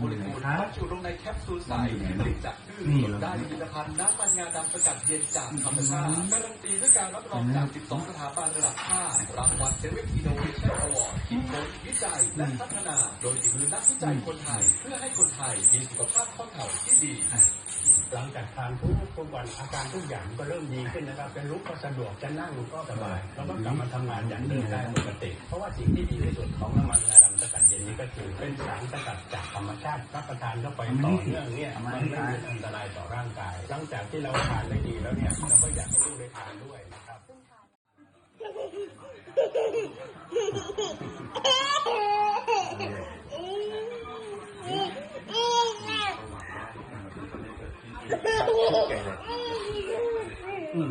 โมเลกุลบรรจุลงในแคปซูลใสผลิตจากพืชนี่สเหรดอได้ผลิตภัณฑ์น้ำมันงาดำสกัดเย็นจากธรรมชาติการันตีด้วยการรับรองจาก 12 สถาบันระดับชาติรางวัลเซเว่นอินโนเวชั่นอวอร์ดคิดค้นวิจัยและพัฒนา โดยฝีมือนักวิจัยคนไทย เพื่อให้คนไทยมีสุขภาพข้อเข่าที่ดี หลังจากทานทุกทุกวันอาการทุกอย่างก็เริ่มดีขึ้นนะครับจะลุกก็สะดวกจะนั่งก็สบายแล้วก็กลับมาทำงานอย่างเดิมได้ปกติ เพราะว่าสิ่งที่ดีที่สุดของน้ำมันงาดำส กัดเย็นนี้ก็คือเป็นสารสกัดจากธรรมชาติรับประทานเข้าไปต่อเนื่องเนี่ยมันไม่เป็นอันตรายต่อร่างกาย หลังจากที่เราทานได้ดีแล้วเนี่ยเราก็อยากให้ลูกได้ทานด้วยนะครับอืม